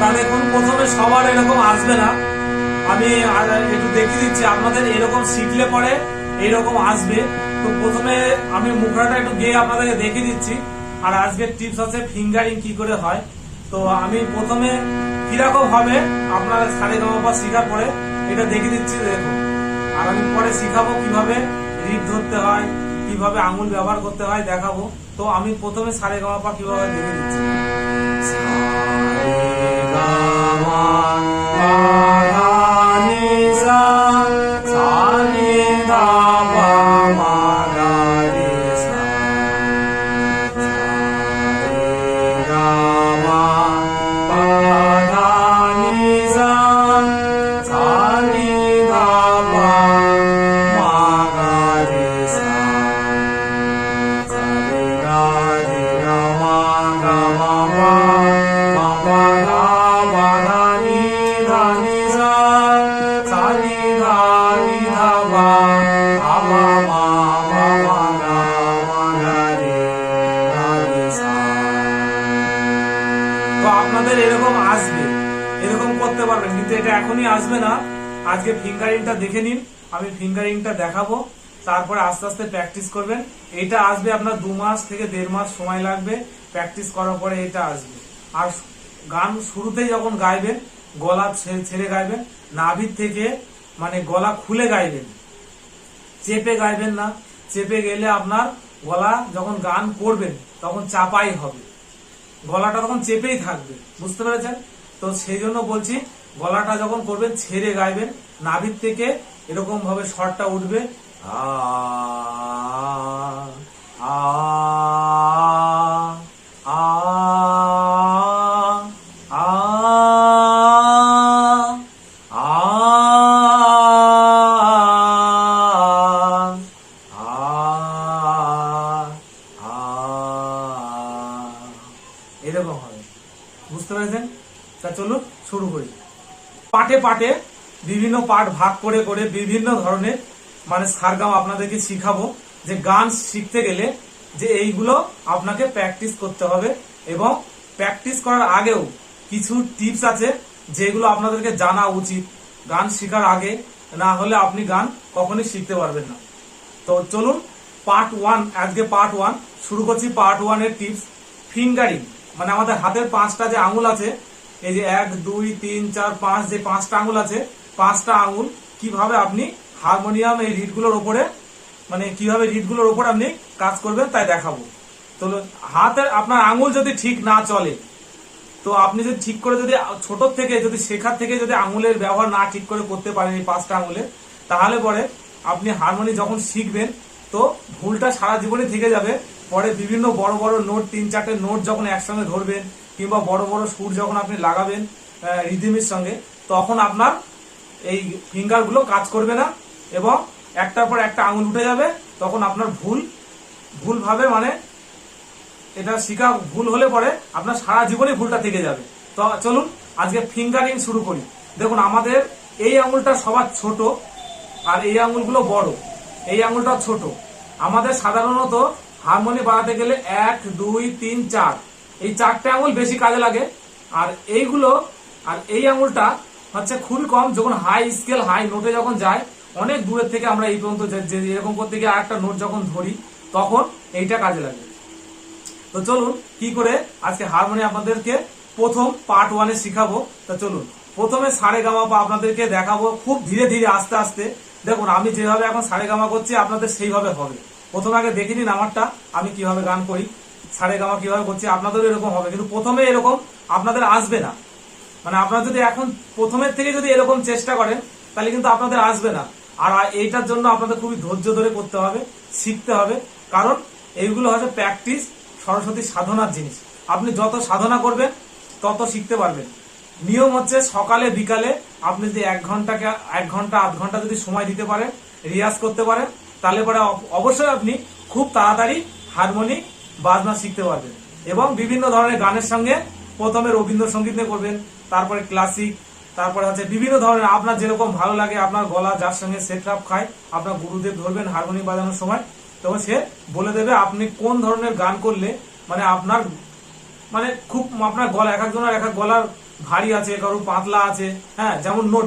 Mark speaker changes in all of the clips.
Speaker 1: তা দেখুন, প্রথমে সবার এরকম আসবে না। আমি একটু দেখিয়ে দিচ্ছি, আপনাদের এরকম শিখলে পরে এরকম আসবে। তো প্রথমে আমি মুখড়াটা একটু গিয়ে আপনাদেরকে দেখিয়ে দিচ্ছি। আর আজকের টিপস আছে ফিঙ্গারিং কি করে হয়। তো আমি প্রথমে কীরকম হবে, আপনারা সাড়ে গামা শেখার পরে এটা দেখিয়ে দিচ্ছি, দেখুন। আর আমি পরে শিখাবো কীভাবে রিপ ধরতে হয়, কীভাবে আঙুল ব্যবহার করতে হয় দেখাবো। তো আমি প্রথমে সাড়ে গামা কীভাবে দেখে দিচ্ছি। Rama তো আপনাদের এরকম আসবে, এরকম করতে পারবেন, কিন্তু এটা এখনই আসবে না। আজকে ফিঙ্গারিংটা দেখে নিন, আমি ফিঙ্গারিংটা দেখাবো, তারপরে আস্তে আস্তে প্র্যাকটিস করবেন। এটা আসবে আপনার দু মাস থেকে দেড় মাস সময় লাগবে প্র্যাকটিস করার পরে এটা আসবে। আর গান শুরুতেই যখন গাইবেন, গলা ছেড়ে গাইবেন, নাভির থেকে মানে গলা খুলে গাইবেন। চেপে গাইবেন না, চেপে গেলে আপনার গলা যখন গান করবেন, তখন চাপাই হবে। গলাটা তখন চেপেই থাকবে, বুঝতে পেরেছেন? তো সেই জন্য বলছি, গলাটা যখন করবেন, ছেড়ে গাইবেন, নাভির থেকে এরকম ভাবে শর্টটা উঠবে আ আ আ এরকম হবে বুঝতে পেরেছেন তা চলুন শুরু করি পাটে পাটে বিভিন্ন পার্ট ভাগ করে করে বিভিন্ন ধরনের মানে সারগাম আপনাদেরকে শিখাবো যে গান শিখতে গেলে যে এইগুলো আপনাকে প্র্যাকটিস করতে হবে এবং প্র্যাকটিস করার আগেও কিছু টিপস আছে যেগুলো আপনাদেরকে জানা উচিত। গান শেখার আগে না হলে আপনি গান কখনোই শিখতে পারবেন না। তো চলুন পার্ট ওয়ান আজকে পার্ট ওয়ান শুরু করছি পার্ট ওয়ানের টিপস ফিঙ্গারিং মানে আমাদের হাতের পাঁচটা যে আঙুল আছে এই যে এক, দুই, তিন, চার, পাঁচ, যে পাঁচটা আঙুল আছে, পাঁচটা আঙুল, কীভাবে আপনি হারমোনিয়াম এই রিডগুলোর ওপরে মানে কীভাবে রিডগুলোর ওপর আপনি কাজ করবেন তাই দেখাবো। তো হাতের, আপনার আঙুল যদি ঠিক না চলে, তো আপনি যদি ঠিক করে যদি ছোট থেকে, যদি শেখার থেকে যদি আঙুলের ব্যবহার না ঠিক করে করতে পারেন এই পাঁচটা আঙুলে, তাহলে পরে আপনি হারমোনি যখন শিখবেন, তো ভুলটা সারা জীবনে থেকে যাবে। পরে বিভিন্ন বড় বড় নোট তিন, চারটে নোট যখন একসঙ্গে ধরবেন কিংবা বড় বড় সুর যখন আপনি লাগাবেন রিদিমের সঙ্গে, তখন আপনার এই ফিঙ্গারগুলো কাজ করবে না এবং একটার পর একটা আঙুল উঠে যাবে, তখন আপনার ভুল, ভুলভাবে মানে এটা শিখা ভুল হলে পরে আপনার সারা জীবনে ভুলটা থেকে যাবে। তো চলুন, আজকে ফিঙ্গারিং শুরু করি। দেখুন, আমাদের এই আঙুলটা সবার ছোট আর এই আঙুলগুলো বড়। এই আঙুলটা ছোট। আমাদের সাধারণত হারমোনি বাড়াতে গেলে এক, দুই, তিন, চার। এই চারটে আঙুল বেশি কাজে লাগে। আর এইগুলো, আর এই আঙুলটা হচ্ছে খুবই কম, যখন হাই স্কেল হাই নোটে যখন যায়, অনেক দূরের থেকে আমরা এই পর্যন্ত এরকম করতে গিয়ে আরেকটা নোট যখন ধরি, তখন এইটা কাজে লাগে। তো চলুন, কি করে আজকে হারমোনিয়াম আপনাদেরকে প্রথম পার্ট ওয়ানে শিখাবো। তা চলুন, প্রথমে সারে গামা পা আপনাদেরকে দেখাবো খুব ধীরে ধীরে, আস্তে আস্তে। দেখুন, আমি যেভাবে এখন সারে গামা করছি, আপনাদের সেইভাবে হবে। প্রথমে আগে দেখে নিন আমারটা আমি কীভাবে গান করি। সারে গামা কীভাবে করছি, আপনাদেরও এরকম হবে। কিন্তু প্রথমে এরকম আপনাদের আসবে না। মানে আপনারা যদি এখন প্রথমের থেকে যদি এরকম চেষ্টা করেন, তাহলে কিন্তু আপনাদের আসবে না। আর এইটার জন্য আপনাদের খুবই ধৈর্য ধরে করতে হবে, শিখতে হবে। কারণ এইগুলো হচ্ছে প্র্যাকটিস, সরস্বতী সাধনার জিনিস। আপনি যত সাধনা করবেন, তত শিখতে পারবেন। নিয়ম হচ্ছে সকালে, বিকালে আপনি যদি এক ঘন্টাকে, এক ঘণ্টা, আধ ঘণ্টা যদি সময় দিতে পারেন, রিয়াজ করতে পারেন, তাহলে পরে অবশ্যই আপনি খুব তাড়াতাড়ি হারমোনি বাজনা শিখতে পারবেন। এবং বিভিন্ন ধরনের গানের সঙ্গে প্রথমে রবীন্দ্রসঙ্গীত নিয়ে করবেন, তারপরে ক্লাসিক তারপরে হচ্ছে বিভিন্ন ধরনের আপনার যেরকম ভালো লাগে, আপনার গলা যার সঙ্গে সেট আপ খায়, আপনার গুরুদেব ধরবেন হারমোনি বাজানোর সময়, তখন সে বলে দেবে আপনি কোন ধরনের গান করলে মানে আপনার মানে খুব আপনার গলা, এক একজনের এক এক গলার ভারী আছে, কারও পাতলা আছে হ্যাঁ যেমন নোট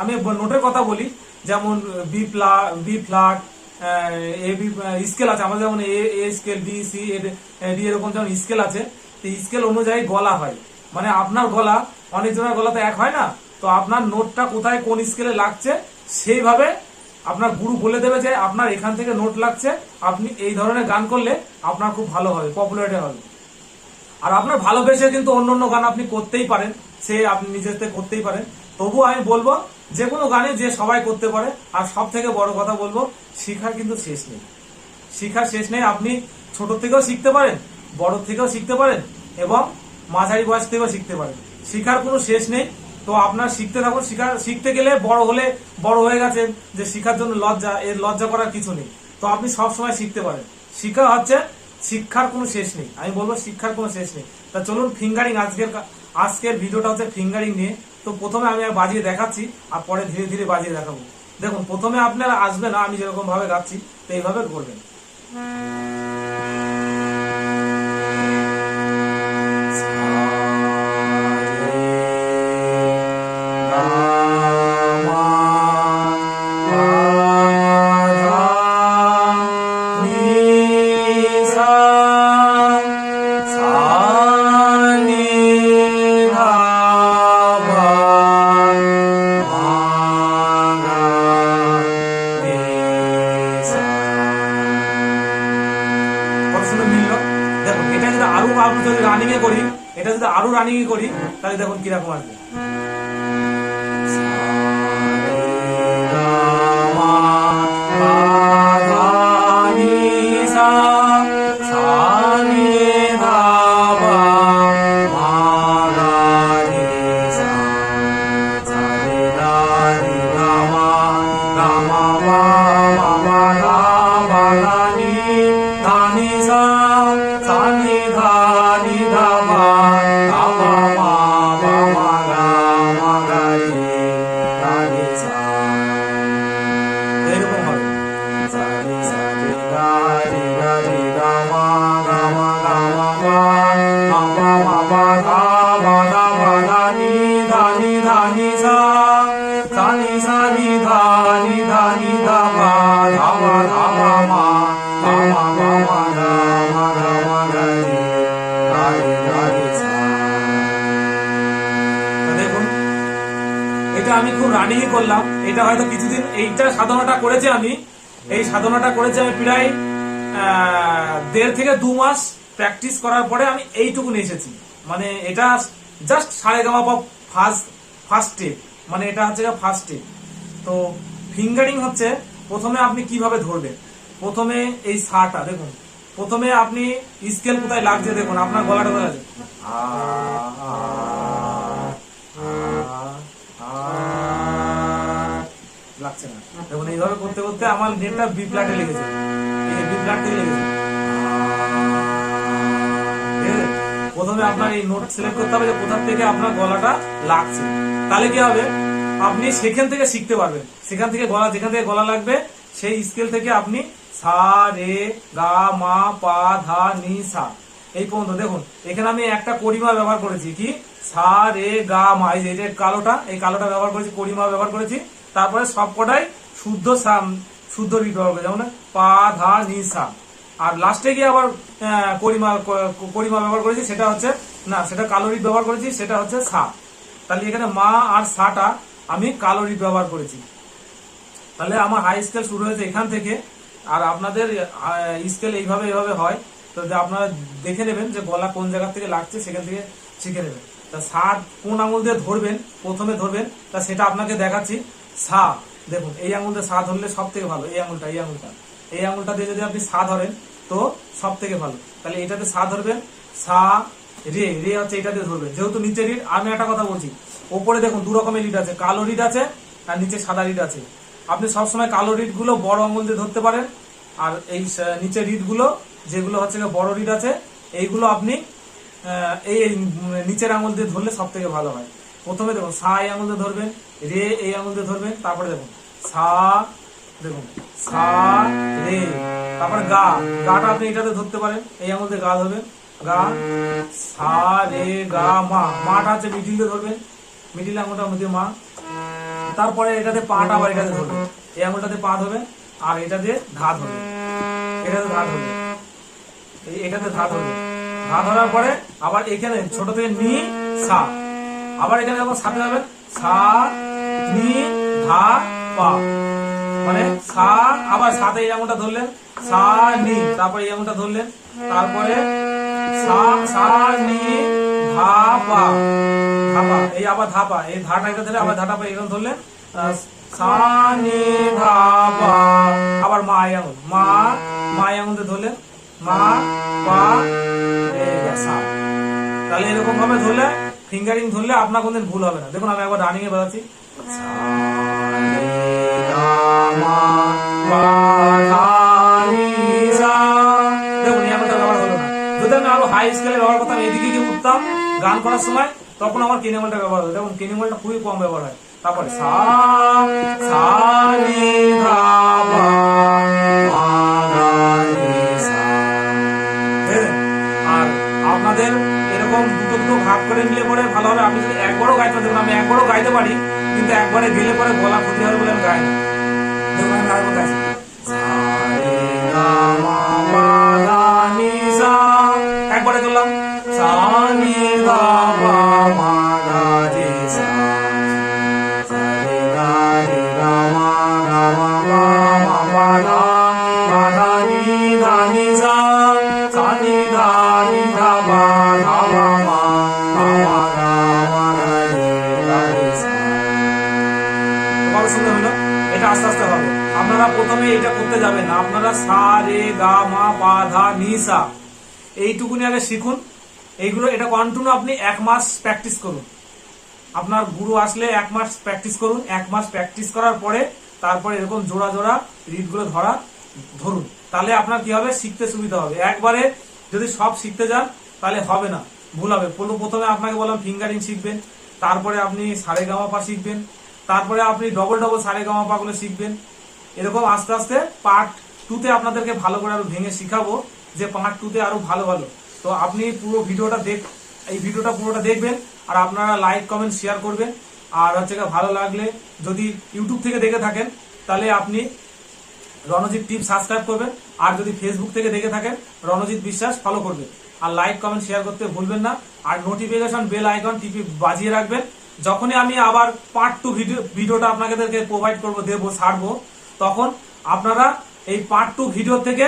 Speaker 1: আমি নোটের কথা বলি, যেমন বি প্লা বি ফ্ল্যাট স্কেল আছে। আমাদের যেমন A scale B C D এরকম যেমন স্কেল আছে, তো স্কেল অনুযায়ী গলা হয়। মানে আপনার গলা, অনেক জনের গলা তো এক হয় না, তো আপনার নোটটা কোথায় কোন স্কেলে লাগছে, সেইভাবে আপনার গুরু বলে দেবে যে আপনার এখান থেকে নোট লাগছে, আপনি এই ধরনের গান করলে আপনার খুব ভালো হবে পপুলারিটি হবে। আর আপনার ভালোবেসে কিন্তু অন্য অন্য গান আপনি করতেই পারেন, সে আপনি নিজের থেকে করতেই পারেন। তবু আমি বলব যে কোনো গানে যে সবাই করতে পারে, আর সব থেকে বড় কথা বলব, শিখার কিন্তু শেষ নেই। শিখার শেষ নেই, আপনি ছোট থেকেও শিখতে পারেন, বড় থেকেও শিখতে পারেন, এবং মাঝারি বয়স থেকেও শিখতে পারেন। শিখার কোনো শেষ নেই, তো আপনার শিখতে থাকুন। শিখা, শিখতে গেলে বড় হলে বড় হয়ে গেছেন, যে শিখার জন্য লজ্জা, এর লজ্জা করার কিছু নেই। তো আপনি সব সময় শিখতে পারেন। শিক্ষা হচ্ছে শিক্ষার কোনো শেষ নেই। আমি বলব শিক্ষার কোনো শেষ নেই। তা চলুন ফিঙ্গারিং আজকের আজকের ভিডিওটা হচ্ছে ফিঙ্গারিং নিয়ে তো প্রথমে আমি বাজিয়ে দেখাচ্ছি, আর পরে ধীরে ধীরে বাজিয়ে দেখাবো। দেখুন, প্রথমে আপনারা আসবে না আমি যেরকম ভাবে গাচ্ছি তো এইভাবে করবেন। আরও যদি রানিং এ করি, এটা যদি আরও রানিং এ করি, তাহলে দেখুন কীরকম আসবে। এটা আমি খুব রানিং করলাম। এটা হয়তো কিছুদিন এইটা সাধনাটা করেছি আমি। এই সাধনাটা করেছি আমি প্রায় দেড় থেকে দু মাস প্র্যাকটিস করার পরে আমি এইটুকু এসেছি। মানে এটা জাস্ট সাড়ে গামা ফার্স্ট ফার্স্ট স্টেপ মানে এটা হচ্ছে ফার্স্ট স্টেপ তো ফিঙ্গারিং হচ্ছে, প্রথমে আপনি কীভাবে ধরবেন? প্রথমে এই সাটা দেখুন। প্রথমে আপনি স্কেল কোথায় লাগছে, দেখুন, আপনার গলাটা কোথায় আছে? না দেখুন এইভাবে করতে করতে আমার নেটটা বি ফ্ল্যাটে লেগেছে। বি ফ্ল্যাট লেগেছে। প্রথমে আপনার এই নোট সিলেক্ট করতে হবে যে কোথা থেকে আপনার গলাটা লাগছে। তাহলে কি হবে? আপনি সেখান থেকে শিখতে পারবেন। সেখান থেকে গলা, যেখান থেকে গলা লাগবে, সেই স্কেল থেকে আপনি সা, রে, গা, মা, পা, ধা, নি, সা, এই পর্যন্ত। দেখুন, এখানে আমি একটা করিমা ব্যবহার করেছি। কি? সা, রে, গা, মা এই যে কালোটা, এই কালোটা ব্যবহার করেছি, করিমা ব্যবহার করেছি। তারপরে সবকটাই শুদ্ধ সাম, শুদ্ধ ব্যবহার করেছি যেমন পা, ধা, নি, সা। আর লাস্টে গিয়ে আবার ক- করিমা ব্যবহার করেছি, সেটা হচ্ছে, না, সেটা কালোরিট ব্যবহার করেছি, সেটা হচ্ছে সা। তাহলে এখানে মা আর সাটা আমি কালোরিট ব্যবহার করেছি। তাহলে আমার হাই স্কেল শুরু হয়েছে এখান থেকে, আর আপনাদের স্কেল এইভাবে এইভাবে হয়, তো আপনারা দেখে নেবেন যে গলা কোন জায়গা থেকে লাগছে, সেখান থেকে শিখে নেবেন। তা সা কোন আঙুল দিয়ে ধরবেন, প্রথমে ধরবেন, তা সেটা আপনাকে দেখাচ্ছি। সা দেখুন, এই আঙুল দিয়ে সা ধরলে সব থেকে ভালো, এই আঙুলটা এই আঙুলটা। এই আঙুলটা দিয়ে যদি আপনি সা ধরেন, তো সব থেকে ভালো। তাহলে এটাতে সা ধরবেন, সা, রে রে হচ্ছে এটাতে ধরবেন। যেহেতু নিচে রিড আমি একটা কথা বলছি, ওপরে দেখুন দু রকমের রিড আছে, কালো রিড আছে আর নিচে সাদা রিড আছে। আপনি সবসময় কালো রিডগুলো বড় আঙুল দিয়ে ধরতে পারেন, আর এই স- নিচের রিডগুলো যেগুলো হচ্ছে বড় রিড আছে, এইগুলো আপনি এই নিচের আঙুল দিয়ে ধরলে সব থেকে ভালো হয়। প্রথমে দেখুন, সা এই আঙুল দিয়ে ধরবেন, রে এই আঙুল দিয়ে ধরবেন, তারপরে দেখুন, সা দেখুন, সা, রে, তারপরে গা, গাটা আপনি এটাতে ধরতে পারেন, এই আঙুল দিয়ে গা ধরবেন, গা, সা, রে, গা, মা, মাটা হচ্ছে মিডিল দিয়ে ধরবেন, মিডিল আঙুলটার মধ্যে মা, তারপরে এটাতে পাটা আবার এটাতে ধরবে এই আঙুলটাতে পা ধরবে আর এটা দিয়ে ধা ধরবে এটাতে ধা ধরবে এই- এটাতে ধা ধরবে ধা ধরার পরে আবার এখানে ছোট থেকে নি, সা আবার এখানে আবার সাথে যাবে সা নি ধা পা। মানে সা আবার সাথে এই আঙুলটা ধরলেন। সা নি, তারপরে এই আঙুলটা ধরলেন। তারপরে সা সা নি, ধা, পা। ধাপা এই আবার ধাপা এই ধাটা এটা ধরে আবার ধাটা পা এরকম ধরলেন। সা নি, ধা, পা। আবার মা এই আঙুল মা মা এই আঙুল ধরলেন। মা, পা, এই সা তাহলে এরকম ভাবে ধরলে ফিঙ্গারিং ধরলে আপনার কোনদিন ভুল হবে না। দেখুন, আমি একবার রানিং এ এই ব্যবহার হলো না। আমি হাই ব্যবহার করতাম গান করার সময়, তখন আমার কিনেমলটা ব্যবহার হতো। দেখুন কিনেমলটা খুবই কম ব্যবহার হয়। তারপরে, সা সা ভাগ করে নিলে পরে ভালো হবে। আমি যদি একবারও গাইতে দেবো আমি একবারও গাইতে পারি, কিন্তু একবারে গেলে পরে গলা ক্ষতি হবে বলে আমি গাই না দেখুন একবারে করলাম সা আপনারা প্রথমে এটা করতে যাবেন। না আপনারা সা, রে, গা, মা, পা, ধা, নি, সা, এইটুকুনি আগে শিখুন। এইগুলো, এটা কন্টিনিউ আপনি এক মাস প্র্যাকটিস করুন। আপনার গুরু আসলে এক মাস প্র্যাকটিস করুন। এক মাস প্র্যাকটিস করার পরে তারপরে এরকম জোড়া জোড়া রিডগুলো ধরা, ধরুন। তাহলে আপনার কি হবে? শিখতে সুবিধা হবে। একবারে যদি সব শিখতে যান, তাহলে হবে না। ভুল হবে। প্রথম- আপনাকে বললাম ফিঙ্গারিং শিখবেন। তারপরে আপনি সারে গামাপা শিখবেন। তারপরে আপনি ডবল ডবল সারে গামাপা গুলো শিখবেন। এরকম আস্তে আস্তে পার্ট টুতে আপনাদেরকে ভালো করে আরও ভেঙে শিখাবো যে পার্ট টুতে আরও ভালো ভালো। তো আপনি পুরো ভিডিওটা দেখ, এই ভিডিওটা পুরোটা দেখবেন আর আপনারা লাইক কমেন্ট শেয়ার করবেন। আর হচ্ছে ভালো লাগলে যদি ইউটিউব থেকে দেখে থাকেন, তাহলে আপনি রণজিৎ টিপ সাবস্ক্রাইব করবেন। আর যদি ফেসবুক থেকে দেখে থাকেন, রণজিৎ বিশ্বাস ফলো করবেন। আর লাইক কমেন্ট শেয়ার করতে ভুলবেন না। আর নোটিফিকেশন বেল আইকন টিপি বাজিয়ে রাখবেন। যখনই আমি আবার পার্ট টু ভিডিও ভিডিওটা আপনাদেরকে প্রোভাইড করব, দেবো, ছাড়বো তখন আপনারা এই পার্ট টু ভিডিও থেকে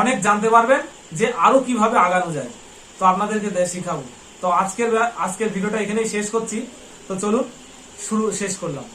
Speaker 1: অনেক জানতে পারবেন যে আরও কীভাবে আগানো যায়। তো আপনাদেরকে শিখাবো। তো আজকের আজকের ভিডিওটা এখানেই শেষ করছি। তো চলুন, শুরু শেষ করলাম।